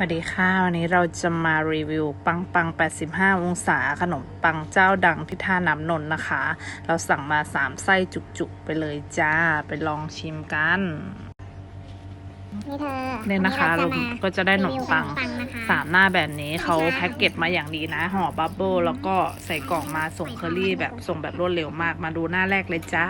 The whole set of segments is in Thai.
สวัสดีค่ะวันนี้เราจะมารีวิวปังปัง 85 องศาขนมปังเจ้าดังที่ท่าน้ำนนท์นะคะ เราสั่งมา 3 ไส้จุกๆ ไปเลยจ้า ไปลองชิมกัน เธอเนี่ยนะคะวัเรามาก็จะได้ขนมปังรีวิวขนมปังนะคะสามหน้าแบบนี้เขาแพ็กเกจมาอย่างดีนะห่อบับเบิลแล้วก็ใส่กล่องมาส่งเคอรี่แบบส่งแบบรวดเร็วมากมาดูหน้าแรกเลยจ้า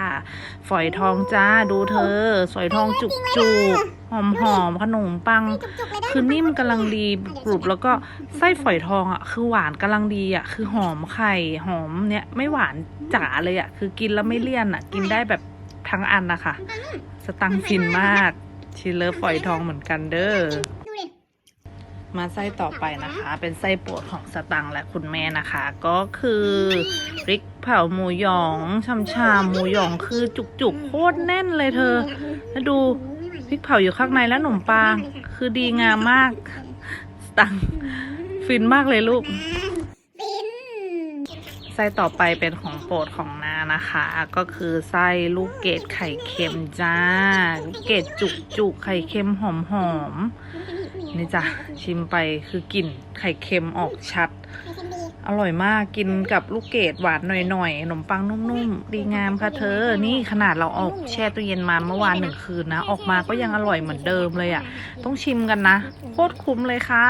ฝอยทองจ้าดูเธอ ฝอยทองจุกจุกหอมหอมๆขนมปังจุกๆเลยได้คือนิ่มกำลังดีกรุบแล้วก็ไส้ฝอยทองอะคือหวานกำลังดีอะคือหอมไข่หอมเนี่ยไม่หวานจ๋าเลยอะคือกินแล้วไม่เลี่ยนอะ กินได้แบบทั้งอันนะคะสตังค์ฟินมาก ชีเลิฟฝอยทองเหมือนกันเด้อ ดูดิมาไส้ต่อไปนะคะ เป็นไส้โปรดของสตังค์และคุณแม่นะคะ ก็คือพริกเผาหมูหยองชำชามหมูหยองคือจุกๆโคตรแน่นเลยเธอ แล้วดูพริกเผาอยู่ข้างในแล้วขนมปังคือดีงามมาก สตังค์ฟินมากเลยลูก ส้ต่อไปเป็นของโปรดของนานะคะ ก็คือไส้ลูกเกดไข่เค็มจ้า ลูกเกดจุกจุกไข่เค็มหอมหอมๆนี่จ้ะชิมไปคือกลิ่นไข่เค็มออกชัด อร่อยมากกินกับลูกเกดหวานหน่อยๆขนมปังนุ่มๆดีงามค่ะเธอ นี่ขนาดเราออกแช่ตู้เย็นมาเมื่อวานหนึ่งคืนนะ ออกมาก็ยังอร่อยเหมือนเดิมเลยอะ่ะ ต้องชิมกันนะโคตรคุ้มเลยค่ะ